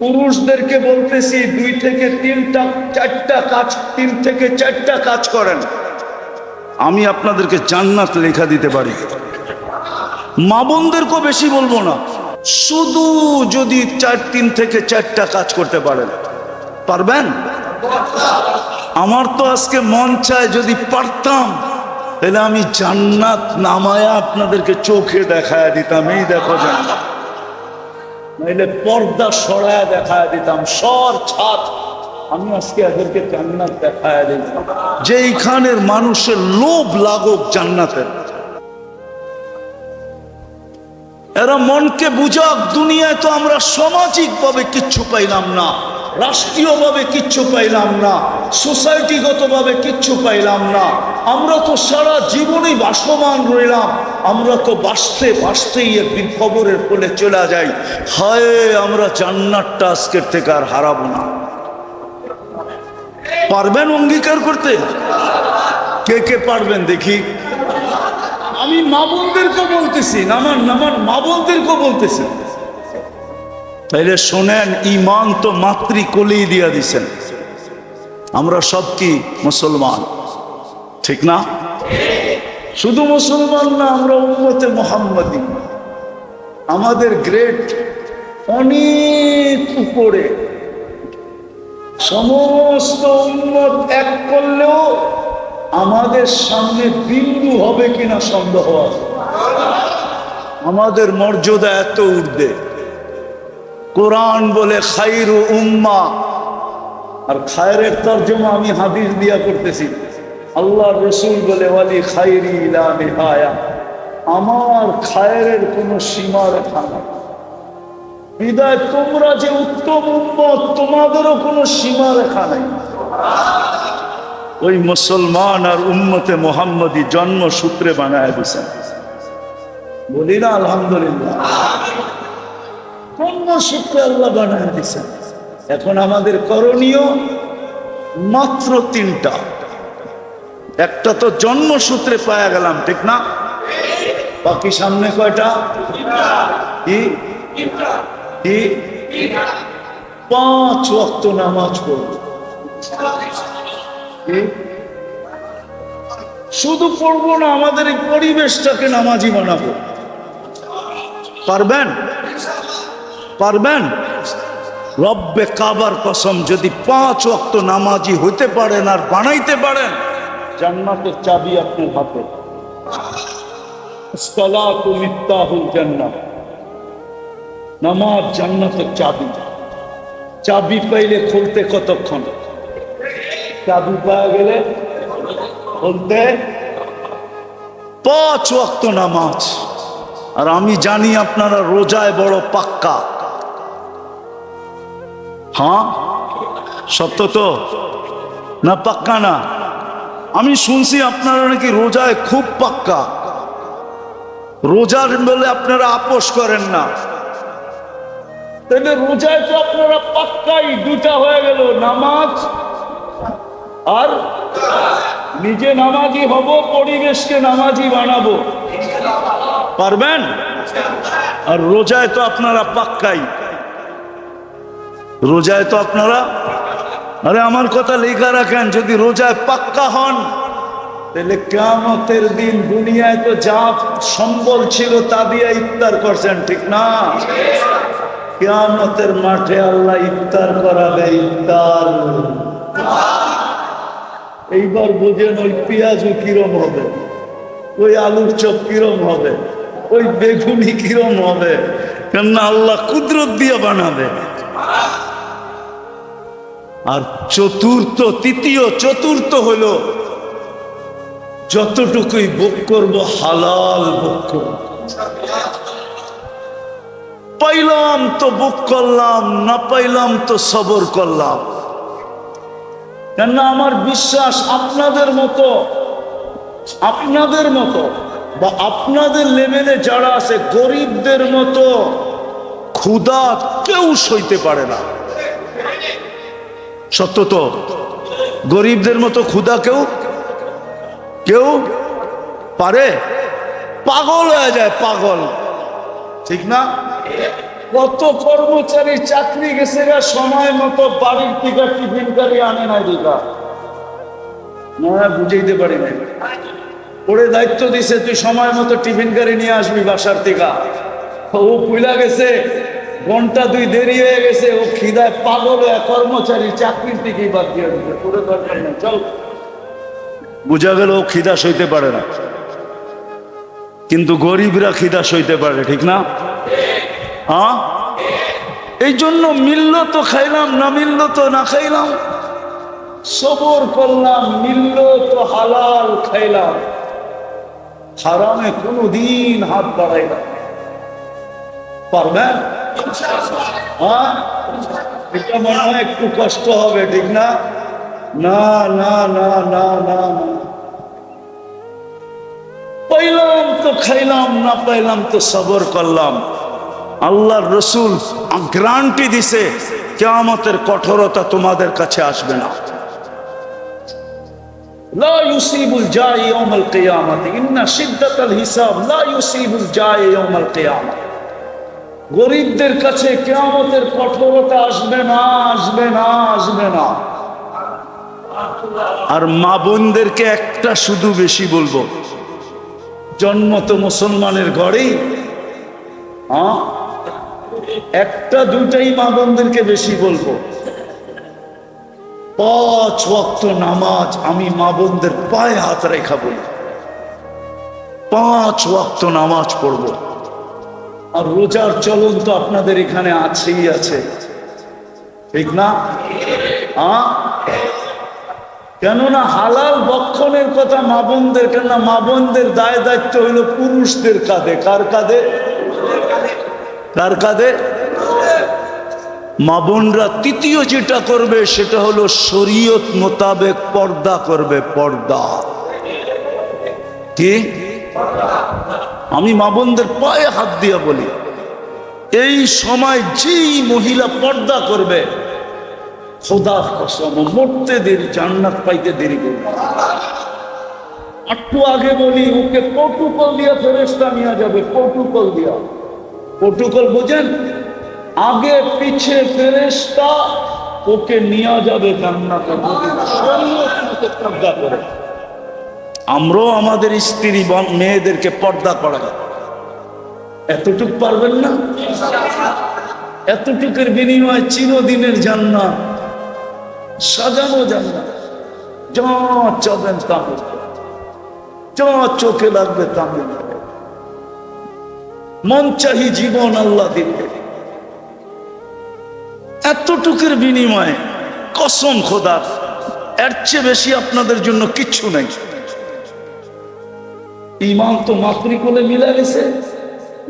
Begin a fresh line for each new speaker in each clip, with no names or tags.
পুরুষদেরকে বলতেছি, দুই থেকে তিনটা, চারটা কাজ, তিন থেকে চারটা কাজ করেন। আমি আপনাদেরকে জান্নাত লেখা দিতে পারি। মা বোনদেরকেও বেশি বলব না। শুধু যদি চার, তিন থেকে চারটা কাজ করতে পারেন। পারবেন? আমার তো আজকে মন চায় যদি পারতাম, তাহলে আমি জান্নাত নামায়া আপনাদেরকে চোখে দেখায় দিতাম। এই দেখো জান্নাত। নাইলে পর্দা সরায় দেখায় দিতাম, সর ছাদ। আমি আজকে এদেরকে জান্নাত দেখায় দিতাম যে এইখানের মানুষের লোভ লাগুক জান্নাতের। এরা মনকে বুঝাক, দুনিয়ায় তো আমরা সামাজিকভাবে কিচ্ছু পাইলাম না। রাষ্ট্রীয়ভাবে কিচ্ছু পাইলাম না, সোসাইটিগতভাবে কিচ্ছু পাইলাম না। আমরা তো সারা জীবনই বাসমান রইলাম, আমরা তো বাঁচতে বাঁচতেই একদিন খবরের কোলে চলে যাই। হায়, আমরা জান্নাতটা আজকের থেকে আর হারাবো না। পারবেন অঙ্গীকার করতে? কে কে পারবেন দেখি। আমি মা বোনদেরকে বলতেছি আমার আমার মা বোনদেরকে বলতেছি। তাইলে শোনেন ইমান তো মাতৃকলেই দিয়া দিছেন। আমরা সব কি মুসলমান? ঠিক না? শুধু মুসলমান না, আমরা উন্মতে মোহাম্মদী। আমাদের গ্রেট অনেক উপরে। সমস্ত উন্মত এক করলেও আমাদের সামনে বিন্দু হবে কিনা সন্দেহ আমাদের মর্যাদা এত উর্ধে কোরআন বলে খাইরু উম্মা। আর খায়রের তর্জমা আমি হাদিস দিয়া করতেছি। আল্লাহ রসুল বলে, ওয়ালি খাইরি ইলা আমার খায়রের কোনো সীমা রেখা নাই। হৃদয় তোমরা যে উত্তম উম্মত, তোমাদেরও কোনো সীমা রেখা নাই। ওই মুসলমান আর উম্মতে মোহাম্মদী জন্মসূত্রে বানায় দিছেন বলি না, আলহামদুলিল্লাহ। জন্মসূত্রে আল্লাহ বানায় দিছেন এখন আমাদের করণীয় মাত্র তিনটা। একটা তো জন্মসূত্রে পাওয়া গেলাম, ঠিক না? বাকি সামনে কয়টা? কি? পাঁচ ওয়াক্ত নামাজ পড়ব? শুধু পড়ব না, আমাদের এই পরিবেশটাকে নামাজি বানাবো। পারবেন? পারবেন? রব্বে কাবার কসম, যদি পাঁচ ওয়াক্ত নামাজি হইতে পারেন আর বানাইতে পারেন, জান্নাতের চাবি আপনার হাতে। জান্নাত। নামাজ জান্নাতের চাবি। চাবি পাইলে খুলতে কতক্ষণ? চাবি পাওয়া গেলে খুলতে পাঁচ ওয়াক্ত নামাজ। আর আমি জানি আপনারা রোজায় বড় পাক্কা। হ্যাঁ? সত্য তো? না পাক্কা না? আমি শুনছি আপনারা নাকি রোজায় খুব পাক্কা। রোজার বলে আপনারা আপোষ করেন না। তাহলে রোজায় তো আপনারা পাক্কাই দুটা হয়ে গেল নামাজ আর নিজে নামাজি হব পরিবেশকে নামাজি বানাবো। পারবেন? আর রোজায় তো আপনারা পাক্কাই। রোজায় তো আপনারা? আরে আমার কথা লেখা রাখেন, যদি রোজায় পাক্কা হন, তাহলে কেমতের দিন দুনিয়ায় তো যা সম্বল ছিল তা দিয়ে ইফতার করছেন, ঠিক না? কেয়ামতের মাঠে আল্লাহ ইফতার করাবে, ইফতার। এইবার বুঝেন ওই পেঁয়াজু কিরম হবে, ওই আলুর চপ কিরম হবে, ওই বেগুনি কিরম হবে, কেননা আল্লাহ কুদরত দিয়ে বানাবে। আর চতুর্থ, তৃতীয়, চতুর্থ হলো যতটুকুই ভোগ করব, হালাল ভোগ করব। পাইলাম তো বুক করলাম, না পাইলাম তো সবর করলাম। কেননা আমার বিশ্বাস আপনাদের মতো আপনাদের মতো বা আপনাদের লেভেলে যারা আছে, গরিবদের মতো ক্ষুদা কেউ সইতে পারে না। সত্য তো? গরিবদের মতো ক্ষুদা কেউ? কেউ? পারে? পাগল হয়ে যায়, পাগল। ঠিক না? কত কর্মচারী চাকরি গেছে সময় মতো বাড়ির টিকা টিফিন কারি আনে নাই দিকা না, বুঝাইতে পারি নাই। ওরে দায়িত্ব দিছে, তুই সময় মতো টিফিন কারি নিয়ে আসবি বাসার টিকা ও পুইলা গেছে ঘণ্টা দুই দেরি হয়ে গেছে ও খিদায় পাগল হয়ে কর্মচারী চাকরির দিকেই বাদ দিয়ে দিবে তোরে দরকার নেই চল। বুঝা গেল ও খিদা সইতে পারে না। কিন্তু গরিবরা খিদা সইতে পারে ঠিক না? হ্যাঁ? এই জন্য মিলল তো খাইলাম না মিলল তো না খাইলাম। সবর করলাম মিলল তো হালাল খাইলাম। হারামে কোনোদিন হাত বাড়াইলাম পারবেন? হ্যাঁ এটা মনে হয় একটু কষ্ট হবে ঠিক না না না না না না না পাইলাম তো খাইলাম না পাইলাম তো সবর করলাম আল্লাহর রসুল গ্রান্টি দিছে কেয়ামতের কঠোরতা তোমাদের কাছে আসবে না لا يصيب الجائع يوم القيامة إن شدة الحساب لا يصيب الجائع يوم القيامة গরিবদের কাছে কেয়ামতের কঠোরতা আসবে না আসবে না আসবে না। আর মা বোনদেরকে একটা শুধু বেশি বলব, জন্ম তো মুসলমানের ঘরেই। একটা দুটাই মা বোনদেরকে বেশি বলব। পাঁচ ওয়াক্ত নামাজ আমি মা বোনদের পায়ে হাত রেখা বলি। পাঁচ ওয়াক্ত নামাজ পড়ব। আর রোজার চলন তো আপনাদের এখানে আছেই আছে। ঠিক না? কেননা হালাল বক্ষণের কথা মা বোনদের, কেননা মা বোনদের দায় দায়িত্ব হইল পুরুষদের কাঁধে। কার কাঁধে? কার কাঁধে? মা বোনরা তৃতীয় যেটা করবে সেটা হলো শরীয়ত মোতাবেক পর্দা করবে, পর্দা। কি? আমি মা বোনদের পায়ে হাত দিয়া বলি, এই সময় যেই মহিলা পর্দা করবে, খোদার কসম, মরতে দেরি, জান্নাত পাইতে দেরি করবে। একটু আগে বলি, ওকে প্রোটোকল দিয়া ফেরেস্তা নিয়ে যাবে প্রোটোকল দিয়া। প্রোটোকল বোঝেন? আগে পিছে ফেরেস্তা ওকে নিয়ে যাবে জান্নাত। পর্দা করে। আমরাও আমাদের স্ত্রী মেয়েদেরকে পর্দা করা এতটুক পারবেন না? এতটুকের বিনিময়ে চিরদিনের জান্নাত, সাজানো জান্নাত। যা চাবেন তা চোখে লাগবে তা মন চাহি জীবন আল্লাহ দিবে। এতটুকুর বিনিময়ে কসম খোদার, এর চেয়ে বেশি আপনাদের জন্য কিচ্ছু নাই। ইমান তো মাতৃকোলে মিলে গেছে।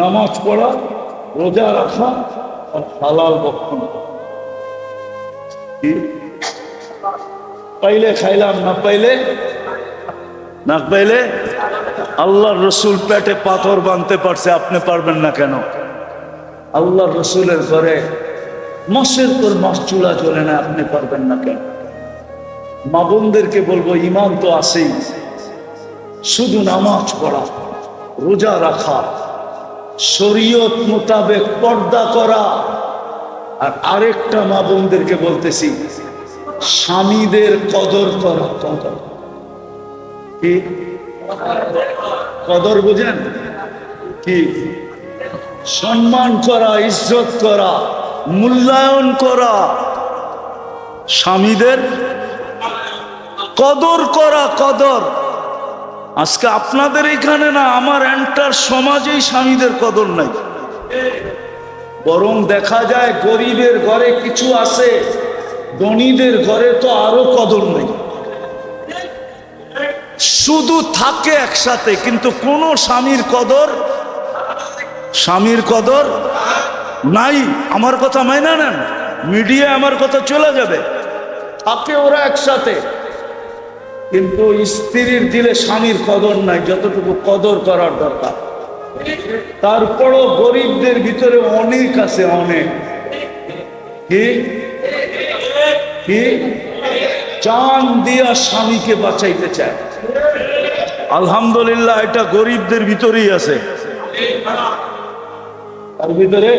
নামাজ পড়া, রোজা রাখা আর হালাল বক্ষণ পাইলে খাইলাম, না পাইলে? না পাইলে? আল্লাহর রসুল পেটে পাথর বাঁধতে পারছে, আপনি পারবেন না কেন? আল্লাহর রসুলের ঘরে মাসের পর মাস চুলা চলে না, আপনি পারবেন না কেন? মা বোনদেরকে বলব, ইমান তো আছেই। শুধু নামাজ পড়া, রোজা রাখা, শরীয়ত মোতাবেক পর্দা করা। আর আরেকটা মা বোনদেরকে বলতেছি, স্বামীদের কদর করা, কদর। কি? কদর বুঝেন? কি? সম্মান করা, ইজ্জত করা, মূল্যায়ন করা। স্বামীদের কদর করা, কদর। আজকে আপনাদের এখানে না, আমার এন্টার সমাজেই স্বামীদের কদর নাই। বরং দেখা যায় গরিবের ঘরে কিছু আছে, ধনীদের ঘরে তো আরও কদর নেই। শুধু থাকে একসাথে, কিন্তু কোন স্বামীর কদর স্বামীর কদর নাই। আমার কথা মাইনা নেন মিডিয়া আমার কথা চলে যাবে। থাকে ওরা একসাথে। কিন্তু স্ত্রীর দিলে স্বামীর কদর নাই, যতটুকু কদর করার দরকার। তারপরও গরিবদের ভিতরে অনেক আছে, অনেক। কি? কি? চান দিয়া স্বামীকে বাঁচাইতে চায়। আলহামদুলিল্লাহ, এটা গরিবদের ভিতরেই আছে। তার ভিতরে?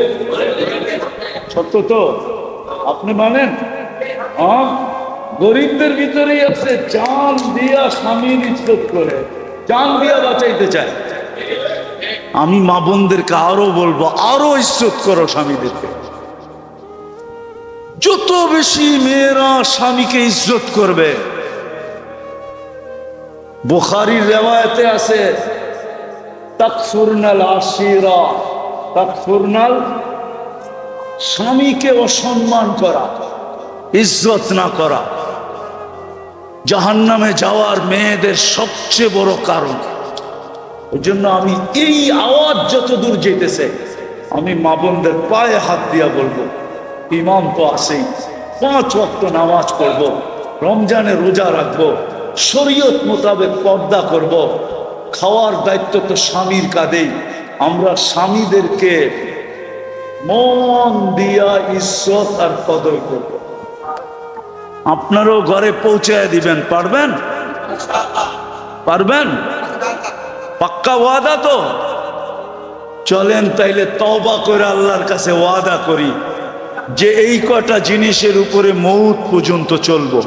সত্য তো? আপনি মানেন? হ্যাঁ? গরিবদের ভিতরেই আছে জান দিয়া স্বামীর ইজ্জত করে। জান দিয়া বাঁচাইতে চায়। আমি মা বোনদেরকে আরও বলব, আরও ইজ্জত করো স্বামীদেরকে। যত বেশি মেয়েরা স্বামীকে ইজ্জত করবে, বুখারির রেওয়ায়তে আছে, তাকফুরনাল আশিরা, তাকফুরনাল স্বামীকে অসম্মান করা, ইজ্জত না করা। জাহান্নামে যাওয়ার মেয়েদের সবচেয়ে বড় কারণ। ওই জন্য আমি এই আওয়াজ যত দূর যেতেছে, আমি মা বোনদের পায়ে হাত দিয়া বলব, ইমাম তো আসেই পাঁচ ওয়াক্ত নামাজ পড়ব, রমজানে রোজা রাখব, শরীয়ত মোতাবেক পর্দা করব, খাওয়ার দায়িত্ব তো স্বামীর কাঁধেই, আমরা স্বামীদেরকে মন দিয়া ইজ্জত আর কদর করব। আপনারও ঘরে পৌঁছায় দিবেন, পারবেন? পারবেন? পাক্কা ওয়াদা তো? চলেন তাইলে তবা করে আল্লাহর কাছে ওয়াদা করি যে এই কটা জিনিসের উপরে মৌত পর্যন্ত চলবো।